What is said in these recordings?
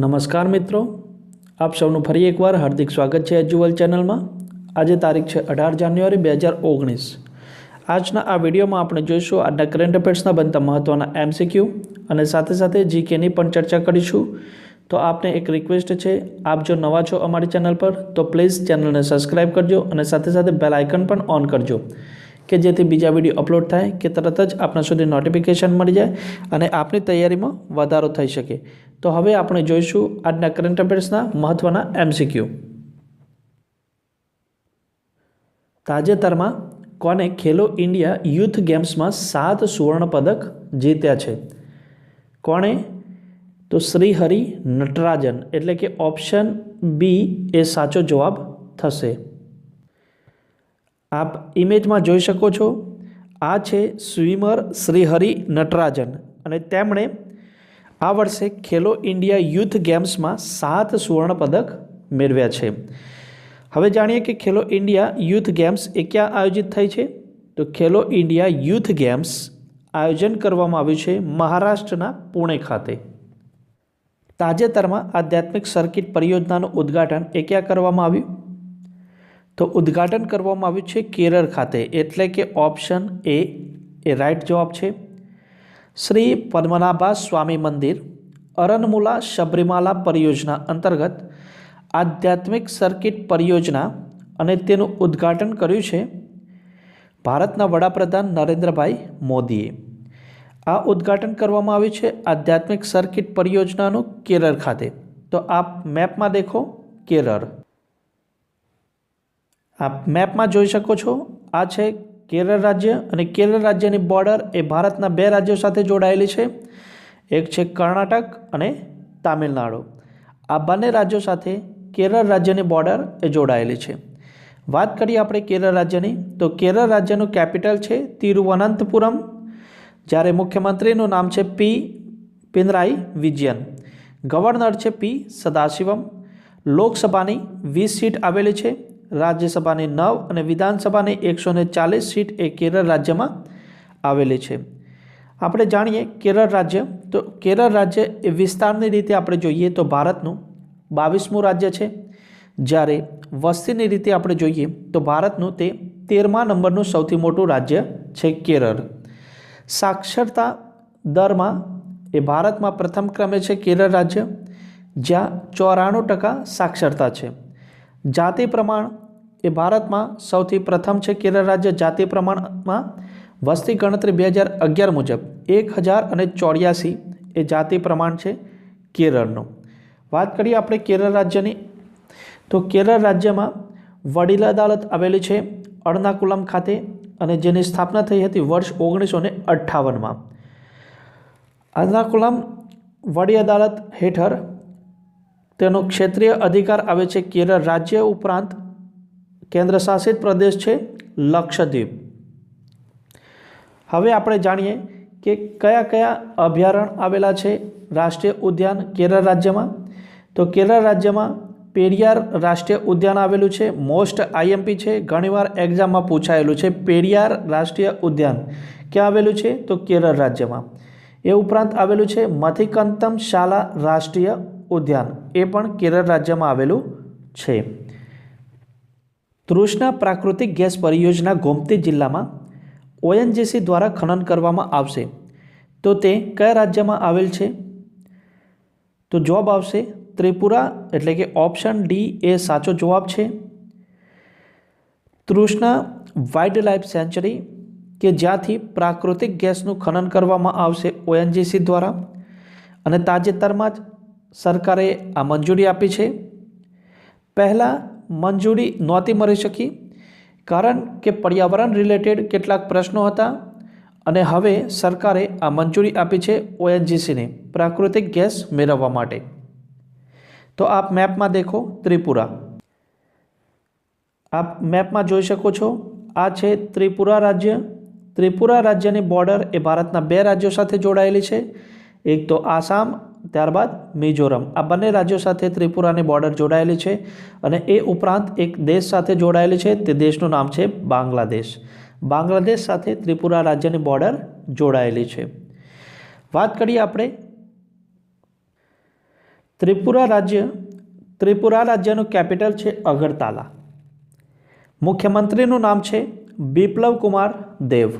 નમસ્કાર મિત્રો. આપ સૌનું ફરી એકવાર હાર્દિક સ્વાગત છે એજ્યુઅલ ચેનલમાં. આજે તારીખ છે અઢાર જાન્યુઆરી બે હજાર ઓગણીસ. આજના આ વિડીયોમાં આપણે જોઈશું આજના કરંટ અફેર્સના બનતા મહત્ત્વના એમસીક્યુ અને સાથે સાથે જીકેની પણ ચર્ચા કરીશું. તો આપને એક રિક્વેસ્ટ છે, આપ જો નવા છો અમારી ચેનલ પર, તો પ્લીઝ ચેનલને સબસ્ક્રાઈબ કરજો અને સાથે સાથે બેલ આઇકન પણ ઓન કરજો. કે જેથી બીજા વીડિયો અપલોડ થાય કે તરત જ આપણા સુધી નોટિફિકેશન મળી જાય અને આપની તૈયારીમાં વધારો થઈ શકે. તો હવે આપણે જોઈશું આજના કરંટ અફેર્સના મહત્ત્વના એમસીક્યુ તાજેતરમાં કોને ખેલો ઇન્ડિયા યુથ ગેમ્સમાં સાત સુવર્ણ પદક જીત્યા છે? કોણે? તો શ્રીહરિ નટરાજન. એટલે કે ઓપ્શન બી એ સાચો જવાબ થશે. આપ ઇમેજમાં જોઈ શકો છો, આ છે સ્વિમર શ્રીહરિ નટરાજન અને તેમણે આ વર્ષે ખેલો ઇન્ડિયા યુથ ગેમ્સમાં સાત સુવર્ણ પદક મેળવ્યા છે. હવે જાણીએ કે ખેલો ઇન્ડિયા યુથ ગેમ્સ એ ક્યાં આયોજિત થઈ છે? તો ખેલો ઇન્ડિયા યુથ ગેમ્સ આયોજન કરવામાં આવ્યું છે મહારાષ્ટ્રના પુણે ખાતે. તાજેતરમાં આધ્યાત્મિક સર્કિટ પરિયોજનાનું ઉદ્ઘાટન એ ક્યાં કરવામાં આવ્યું? તો ઉદ્ઘાટન કરવામાં આવ્યું છે કેરળ ખાતે. એટલે કે ઓપ્શન એ એ રાઇટ જવાબ છે. શ્રી પદ્મનાભા સ્વામી મંદિર, અરનમુલા શબરીમાલા પરિયોજના અંતર્ગત આધ્યાત્મિક સર્કિટ પરિયોજના અને તેનું ઉદ્ઘાટન કર્યું છે ભારતના વડાપ્રધાન નરેન્દ્રભાઈ મોદીએ. આ ઉદ્ઘાટન કરવામાં આવ્યું છે આધ્યાત્મિક સર્કિટ પરિયોજનાનું કેરળ ખાતે. તો આપ મેપમાં દેખો, કેરળ. આપ મેપમાં જોઈ શકો છો. આ છે કેરળ રાજ્ય અને કેરળ રાજ્યની બોર્ડર એ ભારતના બે રાજ્યો સાથે જોડાયેલી છે. એક છે કર્ણાટક અને તામિલનાડુ. આ બંને રાજ્યો સાથે કેરળ રાજ્યની બોર્ડર એ જોડાયેલી છે. વાત કરીએ આપણે કેરળ રાજ્યની, તો કેરળ રાજ્યનું કેપિટલ છે તિરુવનંતપુરમ, જ્યારે મુખ્યમંત્રીનું નામ છે પી પિનરાઈ વિજયન. ગવર્નર છે પી સદાશિવમ. લોકસભાની વીસ સીટ આવેલી છે. રાજ્યસભાની નવ અને વિધાનસભાની એકસો ચાલીસ સીટ એ કેરળ રાજ્યમાં આવેલી છે. આપણે જાણીએ કેરળ રાજ્ય. તો કેરળ રાજ્ય એ વિસ્તારની રીતે આપણે જોઈએ તો ભારતનું બાવીસમું રાજ્ય છે. જ્યારે વસ્તીની રીતે આપણે જોઈએ તો ભારતનું તે તેરમા નંબરનું સૌથી મોટું રાજ્ય છે કેરળ. સાક્ષરતા દરમાં એ ભારતમાં પ્રથમ ક્રમે છે કેરળ રાજ્ય, જ્યાં ચોરાણું ટકા સાક્ષરતા છે. જાતિ પ્રમાણ એ ભારતમાં સૌથી પ્રથમ છે કેરળ રાજ્ય. જાતિ પ્રમાણમાં વસ્તી ગણતરી બે હજાર અગિયાર મુજબ એક હજાર અને ચોર્યાસી એ જાતિ પ્રમાણ છે કેરળનું. વાત કરીએ આપણે કેરળ રાજ્યની. તો કેરળ રાજ્યમાં વડીલ અદાલત આવેલી છે અર્નાકુલમ ખાતે અને જેની સ્થાપના થઈ હતી વર્ષ ઓગણીસો ને અઠ્ઠાવનમાં. અર્નાકુલમ વડી અદાલત હેઠળ તેનો ક્ષેત્રીય અધિકાર આવે છે કેરળ રાજ્ય ઉપરાંત કેન્દ્રશાસિત પ્રદેશ છે લક્ષદ્વીપ. હવે આપણે જાણીએ કે કયા કયા અભયારણ્ય આવેલા છે રાષ્ટ્રીય ઉદ્યાન કેરળ રાજ્યમાં. તો કેરળ રાજ્યમાં પેરિયાર રાષ્ટ્રીય ઉદ્યાન આવેલું છે, મોસ્ટ આઈએમપી છે, ઘણીવાર એક્ઝામમાં પૂછાયેલું છે, પેરિયાર રાષ્ટ્રીય ઉદ્યાન ક્યાં આવેલું છે? તો કેરળ રાજ્યમાં. એ ઉપરાંત આવેલું છે મથિકંતમ શાલા રાષ્ટ્રીય ઉદ્યાન એ પણ કેરળ રાજ્યમાં આવેલું છે. તૃષ્ણા પ્રાકૃતિક ગેસ પરિયોજના ગોમતી જિલ્લામાં ઓએનજીસી દ્વારા ખનન કરવામાં આવશે. તો તે કયા રાજ્યમાં આવેલ છે? તો જવાબ આવશે ત્રિપુરા, એટલે કે ઓપ્શન ડી એ સાચો જવાબ છે. તૃષ્ણા વાઇલ્ડ લાઈફ સેન્ચુરી, કે જ્યાંથી પ્રાકૃતિક ગેસનું ખનન કરવામાં આવશે ઓએનજીસી દ્વારા. અને તાજેતરમાં જ સરકારે આ મંજૂરી આપી છે. પહેલાં મંજૂરી નહોતી મળી શકી, કારણ કે પર્યાવરણ રિલેટેડ કેટલાક પ્રશ્નો હતા અને હવે સરકારે આ મંજૂરી આપી છે ઓએનજીસીને પ્રાકૃતિક ગેસ મેળવવા માટે. તો આપ મેપમાં દેખો ત્રિપુરા. આપ મેપમાં જોઈ શકો છો, આ છે ત્રિપુરા રાજ્ય. ત્રિપુરા રાજ્યની બોર્ડર એ ભારતના બે રાજ્યો સાથે જોડાયેલી છે. એક તો આસામ ત્યારબાદ મિઝોરમ. આ બંને રાજ્યો સાથે ત્રિપુરાની બોર્ડર જોડાયેલી છે અને એ ઉપરાંત એક દેશ સાથે જોડાયેલી છે. તે દેશનું નામ છે બાંગ્લાદેશ. બાંગ્લાદેશ સાથે ત્રિપુરા રાજ્યની બોર્ડર જોડાયેલી છે. વાત કરીએ આપણે ત્રિપુરા રાજ્ય. ત્રિપુરા રાજ્યનું કેપિટલ છે અગરતાલા. મુખ્યમંત્રીનું નામ છે બિપ્લવ કુમાર દેવ.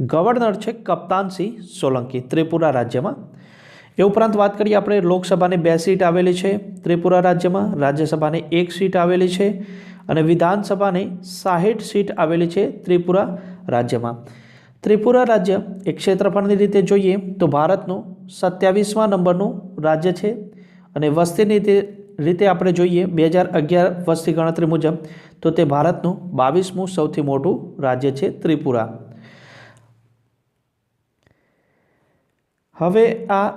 ગવર્નર છે કપ્તાનસિંહ સોલંકી. ત્રિપુરા રાજ્યમાં એ ઉપરાંત વાત કરીએ આપણે લોકસભાની બે સીટ આવેલી છે, ત્રિપુરા રાજ્યમાં રાજ્યસભાની એક સીટ આવેલી છે અને વિધાનસભાની સાહીઠ સીટ આવેલી છે ત્રિપુરા રાજ્યમાં. ત્રિપુરા રાજ્ય એ ક્ષેત્રફળની રીતે જોઈએ તો ભારતનું સત્યાવીસમા નંબરનું રાજ્ય છે અને વસ્તીની રીતે આપણે જોઈએ બે હજાર અગિયાર વસ્તી ગણતરી મુજબ તો તે ભારતનું બાવીસમું સૌથી મોટું રાજ્ય છે ત્રિપુરા. હવે આ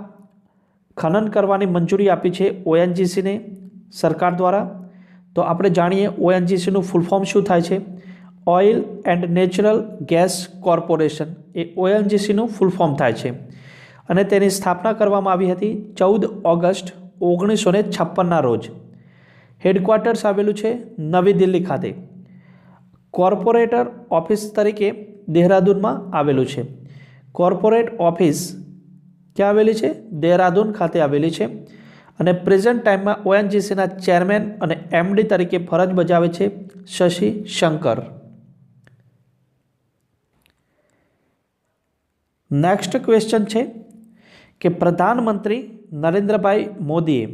ખનન કરવાની મંજૂરી આપી છે ઓએનજીસીને સરકાર દ્વારા. તો આપણે જાણીએ ઓએનજીસીનું ફૂલ ફોર્મ શું થાય છે? Oil and natural gas corporation એ ઓએનજીસીનું ફૂલ ફોર્મ થાય છે. અને તેની સ્થાપના કરવામાં આવી હતી ચૌદ ઓગસ્ટ ઓગણીસો ને છપ્પનના રોજ. હેડક્વાર્ટર્સ આવેલું છે નવી દિલ્હી ખાતે. કોર્પોરેટર ઓફિસ તરીકે દેહરાદૂનમાં આવેલું છે. કોર્પોરેટ ઓફિસ ક્યાં આવેલી છે? દેહરાદૂન ખાતે આવેલી છે. અને પ્રેઝન્ટ ટાઈમમાં ઓએનજીસીના ચેરમેન અને એમડી તરીકે ફરજ બજાવે છે શશી શંકર. નેક્સ્ટ ક્વેશ્ચન છે કે પ્રધાનમંત્રી નરેન્દ્રભાઈ મોદીએ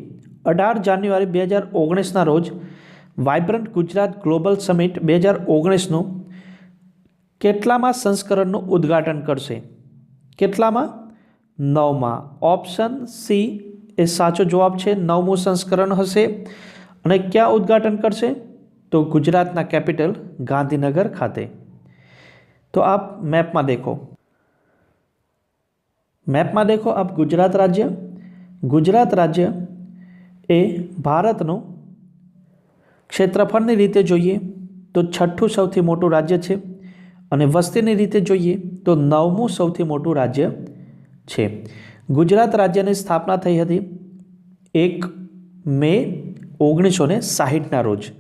અઢાર જાન્યુઆરી બે હજાર ઓગણીસના રોજ વાઇબ્રન્ટ ગુજરાત ગ્લોબલ સમિટ બે હજાર ઓગણીસનું કેટલામાં સંસ્કરણનું ઉદ્ઘાટન કરશે? કેટલામાં? નવમાં ઓપ્શન સી એ સાચો જવાબ છે. નવમું સંસ્કરણ હશે અને ક્યાં ઉદ્ઘાટન કરશે? તો ગુજરાતના કેપિટલ ગાંધીનગર ખાતે. તો આપ મેપમાં દેખો. મેપમાં દેખો આપ ગુજરાત રાજ્ય. ગુજરાત રાજ્ય એ ભારતનું ક્ષેત્રફળની રીતે જોઈએ તો છઠ્ઠું સૌથી મોટું રાજ્ય છે અને વસ્તીની રીતે જોઈએ તો નવમું સૌથી મોટું રાજ્ય છે. ગુજરાત રાજ્યની સ્થાપના થઈ હતી એક મે ઓગણીસો ને સાહીઠના રોજ.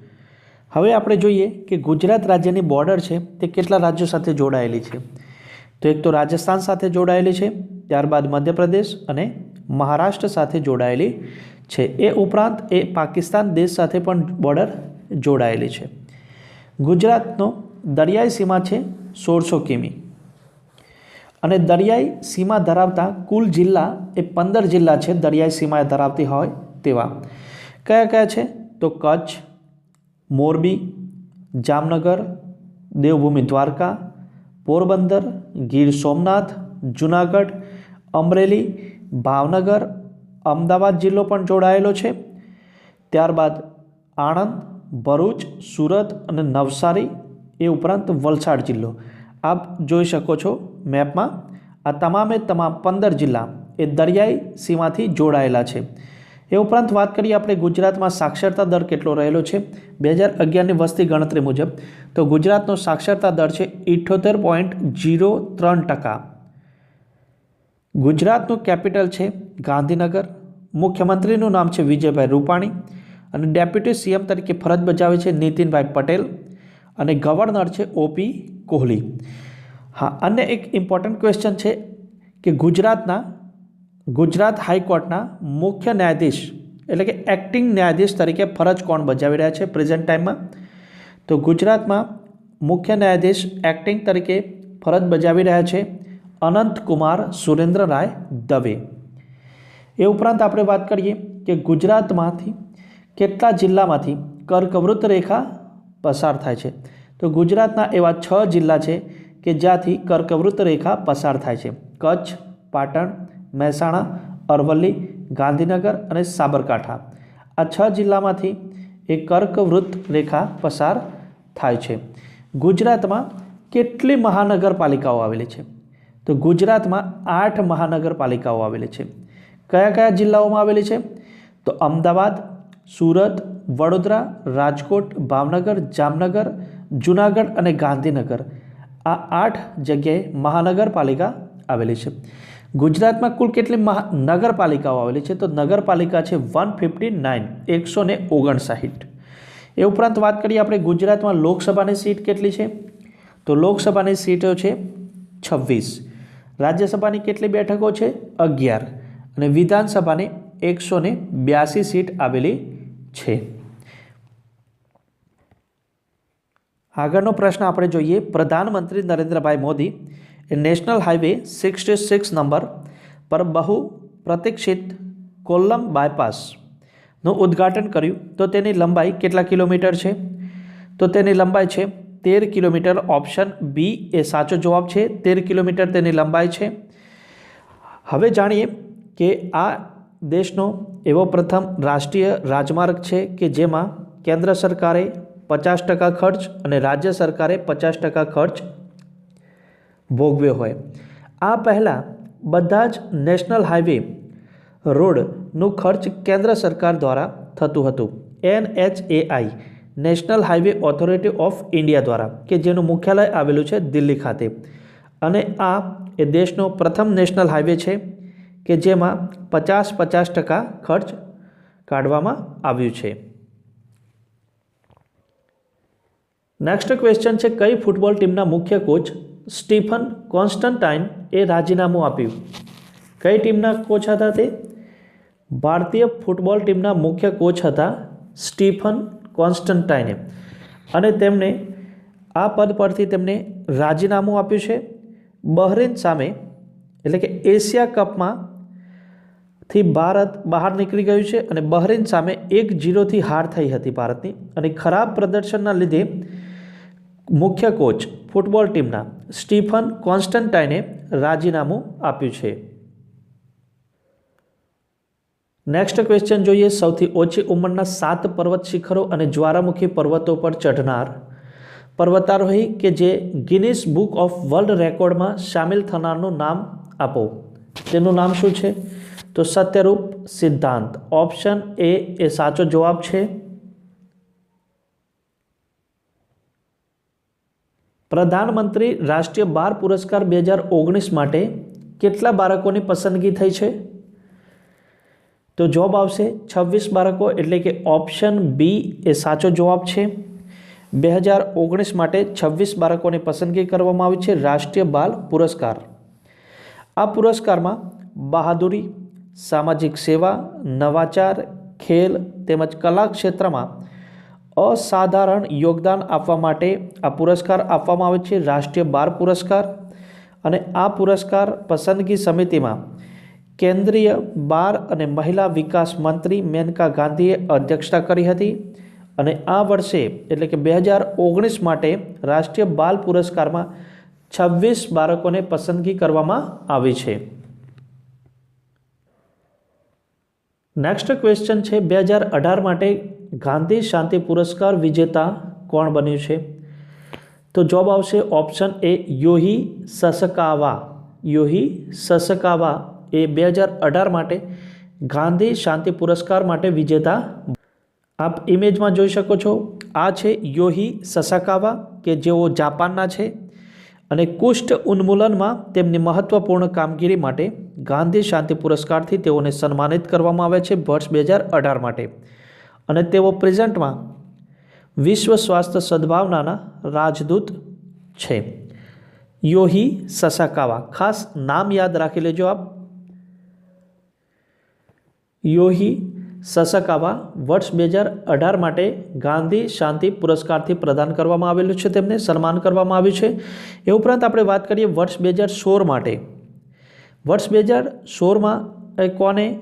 હવે આપણે જોઈએ કે ગુજરાત રાજ્યની બોર્ડર છે તે કેટલા રાજ્યો સાથે જોડાયેલી છે. તો એક તો રાજસ્થાન સાથે જોડાયેલી છે, ત્યારબાદ મધ્યપ્રદેશ અને મહારાષ્ટ્ર સાથે જોડાયેલી છે. એ ઉપરાંત એ પાકિસ્તાન દેશ સાથે પણ બોર્ડર જોડાયેલી છે. ગુજરાતનો દરિયાઈ સીમા છે સોળસો કિમી. અને દરિયાઈ સીમા ધરાવતા કુલ જિલ્લા એ પંદર જિલ્લા છે, દરિયાઈ સીમા ધરાવતી હોય તેવા. કયા કયા છે? તો કચ્છ, મોરબી, જામનગર, દેવભૂમિ દ્વારકા, પોરબંદર, ગીર સોમનાથ, જુનાગઢ, અમરેલી, ભાવનગર, અમદાવાદ જિલ્લો પણ જોડાયેલો છે. ત્યારબાદ આણંદ, ભરૂચ, સુરત અને નવસારી એ ઉપરાંત વલસાડ જિલ્લો. આપ જોઈ શકો છો મેપમાં. આ તમામે તમામ પંદર જિલ્લા એ દરિયાઈ સીમાથી જોડાયેલા છે. એ ઉપરાંત વાત કરીએ આપણે ગુજરાતમાં સાક્ષરતા દર કેટલો રહેલો છે? બે હજાર અગિયારની વસ્તી ગણતરી મુજબ, તો ગુજરાતનો સાક્ષરતા દર છે ઇઠ્ઠોતેર પોઈન્ટ જીરો ત્રણ ટકા. ગુજરાતનું કેપિટલ છે ગાંધીનગર. મુખ્યમંત્રીનું નામ છે વિજયભાઈ રૂપાણી. અને ડેપ્યુટી સીએમ તરીકે ફરજ બજાવે છે નીતિનભાઈ પટેલ. અને ગવર્નર છે ઓપી કોહલી. હા અન્ય એક ઇમ્પોર્ટન્ટ ક્વેશ્ચન છે કે ગુજરાતના, ગુજરાત હાઈકોર્ટના મુખ્ય ન્યાયાધીશ, એટલે કે એક્ટિંગ ન્યાયાધીશ તરીકે ફરજ કોણ બજાવી રહ્યા છે પ્રેઝન્ટ ટાઈમમાં તો ગુજરાતમાં મુખ્ય ન્યાયાધીશ એક્ટિંગ તરીકે ફરજ બજાવી રહ્યા છે અનંતકુમાર સુરેન્દ્ર રાય દવે. એ ઉપરાંત આપણે વાત કરીએ કે ગુજરાતમાંથી કેટલા જિલ્લામાંથી કર્કવૃત્ત રેખા પસાર થાય છે. તો ગુજરાતના એવા છ જિલ્લા છે કે જ્યાંથી કર્કવૃત્ત રેખા પસાર થાય છે. કચ્છ, પાટણ, મહેસાણા, અરવલ્લી, ગાંધીનગર અને સાબરકાંઠા. આ છ જિલ્લામાંથી એ કર્કવૃત્ત રેખા પસાર થાય છે. ગુજરાતમાં કેટલી મહાનગરપાલિકાઓ આવેલી છે? તો ગુજરાતમાં આઠ મહાનગરપાલિકાઓ આવેલી છે. કયા કયા જિલ્લાઓમાં આવેલી છે? તો અમદાવાદ સુરત, વડોદરા, રાજકોટ, ભાવનગર, જામનગર, જુનાગઢ અને ગાંધીનગર આ આઠ જગ્યાએ મહાનગરપાલિકા આવેલી છે. ગુજરાતમાં કુલ કેટલી નગરપાલિકાઓ આવેલી છે? તો નગરપાલિકા છે વન ફિફ્ટી નાઇન, એકસો ને ઓગણસાઠ. એ ઉપરાંત વાત કરીએ આપણે ગુજરાતમાં લોકસભાની સીટ કેટલી છે? તો લોકસભાની સીટો છે છવ્વીસ. રાજ્યસભાની કેટલી બેઠકો છે? અગિયાર. અને વિધાનસભાની એકસો બ્યાસી સીટ આવેલી છે. આગળનો પ્રશ્ન આપણે જોઈએ, પ્રધાનમંત્રી Narendrabhai Modi national highway sixty six number પર બહુ પ્રતિક્ષિત કોલ્લમ બાયપાસનું ઉદ્ઘાટન કર્યું. તો તેની લંબાઈ કેટલા કિલોમીટર છે? તો તેની લંબાઈ છે તેર કિલોમીટર. ઓપ્શન બી એ સાચો જવાબ છે, તેર કિલોમીટર તેની લંબાઈ છે. હવે જાણીએ કે આ દેશનો એવો પ્રથમ રાષ્ટ્રીય રાજમાર્ગ છે કે જેમાં કેન્દ્ર સરકારે પચાસ ટકા ખર્ચ અને રાજ્ય સરકારે પચાસ ટકા ખર્ચ ભોગવ્યો હોય. આ પહેલાં બધા જ નેશનલ હાઈવે રોડનું ખર્ચ કેન્દ્ર સરકાર દ્વારા થતું હતું. N H A I, national highway authority of India દ્વારા, કે જેનું મુખ્યાલય આવેલું છે દિલ્હી ખાતે. અને આ એ દેશનો પ્રથમ નેશનલ હાઈવે છે કે જેમાં પચાસ પચાસ ટકા ખર્ચ કાઢવામાં આવ્યું છે. નેક્સ્ટ ક્વેશ્ચન છે, કઈ ફૂટબોલ ટીમના મુખ્ય કોચ સ્ટીફન કોન્સ્ટન્ટાઇન એ રાજીનામું આપ્યું? કઈ ટીમના કોચ હતા તે? ભારતીય ફૂટબોલ ટીમના મુખ્ય કોચ હતા સ્ટીફન કોન્સ્ટન્ટાઈને. અને તેમણે આ પદ પરથી તેમને રાજીનામું આપ્યું છે. બહરીન સામે એટલે કે એશિયા કપમાં થી ભારત બહાર નીકળી ગયું છે અને બહરીન સામે એક જીરોથી હાર થઈ હતી ભારતની. અને ખરાબ પ્રદર્શનના લીધે મુખ્ય કોચ ફૂટબોલ ટીમના સ્ટીફન કોન્સ્ટન્ટાઈને રાજીનામું આપ્યું છે. નેક્સ્ટ ક્વેશ્ચન જોઈએ. સૌથી ઓછી ઉંમરના સાત પર્વત શિખરો અને જ્વાળામુખી પર્વતો પર ચઢનાર પર્વતારોહી કે જે ગિનિસ બુક ઓફ વર્લ્ડ રેકોર્ડમાં સામેલ થનારનું નામ આપો. તેનું નામ શું છે? તો સત્યરૂપ સિદ્ધાંત. ઓપ્શન એ એ સાચો જવાબ છે. પ્રધાનમંત્રી રાષ્ટ્રીય બાળ પુરસ્કાર બે હજાર ઓગણીસ માટે કેટલા બાળકોની પસંદગી થઈ છે? તો જવાબ આવશે છવ્વીસ બાળકો, એટલે કે ઓપ્શન બી એ સાચો જવાબ છે. બે હજાર ઓગણીસ માટે છવ્વીસ બાળકોની પસંદગી કરવામાં આવી છે રાષ્ટ્રીય બાલ પુરસ્કાર. આ પુરસ્કારમાં બહાદુરી, સામાજિક સેવા, નવાચાર, ખેલ તેમજ કલા ક્ષેત્રમાં અસાધારણ યોગદાન આપવા માટે આ પુરસ્કાર આપવામાં આવે છે. રાષ્ટ્રીય બાળ પુરસ્કાર અને આ પુરસ્કાર પસંદગી સમિતિમાં કેન્દ્રીય બાર અને મહિલા વિકાસ મંત્રી મેનકા ગાંધીએ અધ્યક્ષતા કરી હતી અને આ વર્ષે એટલે કે બે હજાર ઓગણીસ માટે રાષ્ટ્રીય બાલ પુરસ્કારમાં છવ્વીસ બાળકોને પસંદગી કરવામાં આવી છે. નેક્સ્ટ ક્વેશ્ચન છે, બે હજાર અઢાર માટે ગાંધી શાંતિ પુરસ્કાર વિજેતા કોણ બન્યું છે? તો જવાબ આવશે ઓપ્શન એ યોહી સસકાવા. યોહી સસકાવા એ બે હજાર અઢાર માટે ગાંધી શાંતિ પુરસ્કાર માટે વિજેતા. આપ ઇમેજમાં જોઈ શકો છો, આ છે યોહી સસાકાવા કે જેઓ જાપાનના છે. અને કુષ્ઠ ઉન્મૂલનમાં તેમની મહત્વપૂર્ણ કામગીરી માટે ગાંધી શાંતિ પુરસ્કારથી તેઓને સન્માનિત કરવામાં આવે છે વર્ષ બે હજાર અઢાર માટે. અને તેઓ પ્રેઝન્ટમાં વિશ્વ સ્વાસ્થ્ય સદભાવનાના રાજદૂત છે. યોહી સસાકાવા. ખાસ નામ યાદ રાખી લેજો આપ. યોહી સસકાવા વર્ષ બે હજાર અઢાર માટે ગાંધી શાંતિ પુરસ્કારથી પ્રદાન કરવામાં આવેલું છે, તેમને સન્માન કરવામાં આવ્યું છે. એ ઉપરાંત આપણે વાત કરીએ વર્ષ બે હજાર સોળ માટે. વર્ષ બે હજાર સોળમાં કોને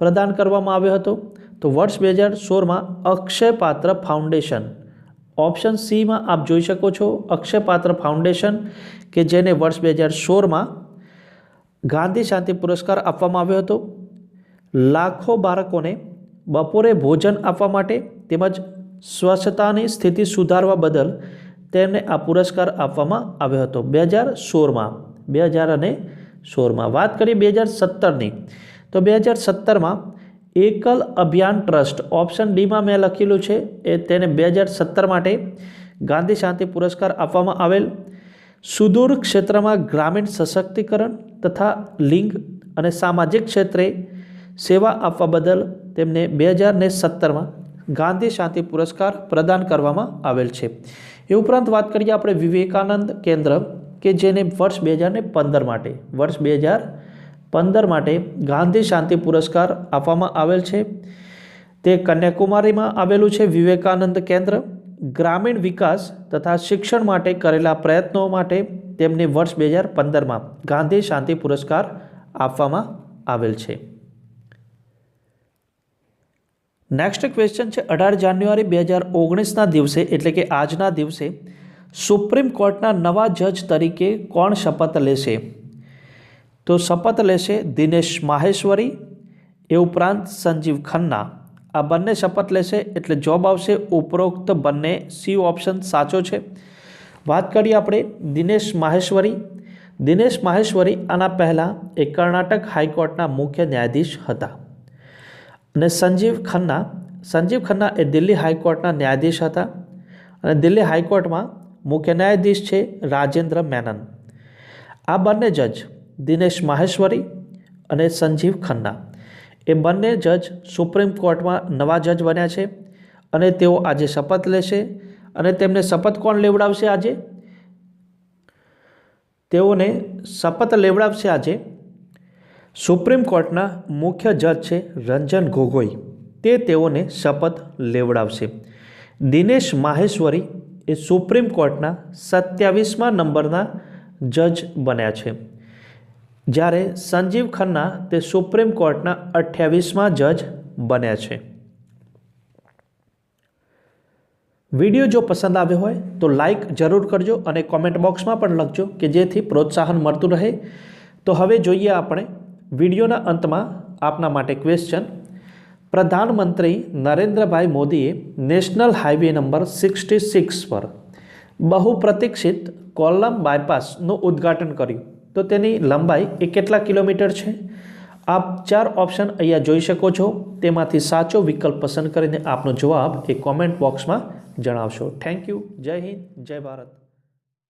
પ્રદાન કરવામાં આવ્યો હતો? તો વર્ષ બે હજાર સોળમાં અક્ષયપાત્ર ફાઉન્ડેશન. ઓપ્શન સીમાં આપ જોઈ શકો છો અક્ષયપાત્ર ફાઉન્ડેશન કે જેને વર્ષ બે હજાર સોળમાં ગાંધી શાંતિ પુરસ્કાર આપવામાં આવ્યો હતો. લાખો બાળકોને બપોરે ભોજન આપવા માટે તેમજ સ્વચ્છતાની સ્થિતિ સુધારવા બદલ તેમને આ પુરસ્કાર આપવામાં આવ્યો હતો. બે હજાર સોળમાં, બે હજાર અને સોળમાં. વાત કરીએ બે હજાર સત્તરની, તો બે હજાર સત્તરમાં એકલ અભિયાન ટ્રસ્ટ ઓપ્શન ડીમાં મેં લખેલું છે એ તેને બે હજાર સત્તર માટે ગાંધી શાંતિ પુરસ્કાર આપવામાં આવેલ. સુદૂર ક્ષેત્રમાં ગ્રામીણ સશક્તિકરણ તથા લિંગ અને સામાજિક ક્ષેત્રે સેવા આપવા બદલ તેમને બે હજાર ને સત્તરમાં ગાંધી શાંતિ પુરસ્કાર પ્રદાન કરવામાં આવેલ છે. એ ઉપરાંત વાત કરીએ આપણે વિવેકાનંદ કેન્દ્ર કે જેને વર્ષ બે હજારને પંદર માટે, વર્ષ બે હજાર પંદર માટે ગાંધી શાંતિ પુરસ્કાર આપવામાં આવેલ છે. તે કન્યાકુમારીમાં આવેલું છે વિવેકાનંદ કેન્દ્ર. ગ્રામીણ વિકાસ તથા શિક્ષણ માટે કરેલા પ્રયત્નો માટે તેમને વર્ષ બે હજાર પંદરમાં ગાંધી શાંતિ પુરસ્કાર આપવામાં આવેલ છે. નેક્સ્ટ ક્વેશ્ચન છે, અઢાર જાન્યુઆરી બે હજાર ઓગણીસના દિવસે, એટલે કે આજના દિવસે સુપ્રીમ કોર્ટના નવા જજ તરીકે કોણ શપથ લેશે? તો શપથ લેશે દિનેશ માહેશ્વરી, એ ઉપરાંત સંજીવ ખન્ના. આ બંને શપથ લેશે, એટલે જોબ આવશે ઉપરોક્ત બંને. સી ઓપ્શન સાચો છે. વાત કરીએ આપણે દિનેશ માહેશ્વરી. દિનેશ માહેશ્વરી આના પહેલાં એ કર્ણાટક હાઈકોર્ટના મુખ્ય ન્યાયાધીશ હતા. અને સંજીવ ખન્ના સંજીવ ખન્ના એ દિલ્હી હાઈકોર્ટના ન્યાયાધીશ હતા અને દિલ્હી હાઈકોર્ટમાં મુખ્ય ન્યાયાધીશ છે રાજેન્દ્ર મેનન. આ બંને જજ દિનેશ માહેશ્વરી અને સંજીવ ખન્ના. એ બંને જજ સુપ્રીમ કોર્ટમાં નવા જજ બન્યા છે અને તેઓ આજે શપથ લેશે અને તેમને શપથ કોણ લેવડાવશે આજે? તેઓને શપથ લેવડાવશે આજે સુપ્રીમ કોર્ટના મુખ્ય જજ છે રંજન ગોગોઈ. તે તેઓને શપથ લેવડાવશે. દિનેશ માહેશ્વરી એ સુપ્રીમ કોર્ટના સત્યાવીસમા નંબરના જજ બન્યા છે. જ્યારે સંજીવ ખન્ના તે સુપ્રીમ કોર્ટના અઠ્યાવીસમા જજ બન્યા છે. વીડિયો જો પસંદ આવ્યો હોય તો લાઈક જરૂર કરજો અને કોમેન્ટ બોક્સમાં પણ લખજો કે જેથી પ્રોત્સાહન મળતું રહે. તો હવે જોઈએ આપણે વિડીયોના અંતમાં આપના માટે ક્વેશ્ચન પ્રધાનમંત્રી નરેન્દ્રભાઈ મોદીએ national highway number sixty six પર બહુ પ્રતીક્ષિત કોલ્લમ બાયપાસનું ઉદ્ઘાટન કર્યું. તો તેની લંબાઈ એ કેટલા કિલોમીટર છે? આપ ચાર ઓપ્શન અહીંયા જોઈ શકો છો. તેમાંથી સાચો વિકલ્પ પસંદ કરીને આપનો જવાબ એ કોમેન્ટ બોક્સમાં જણાવશો. થેન્ક યુ જય હિન્દ, જય ભારત.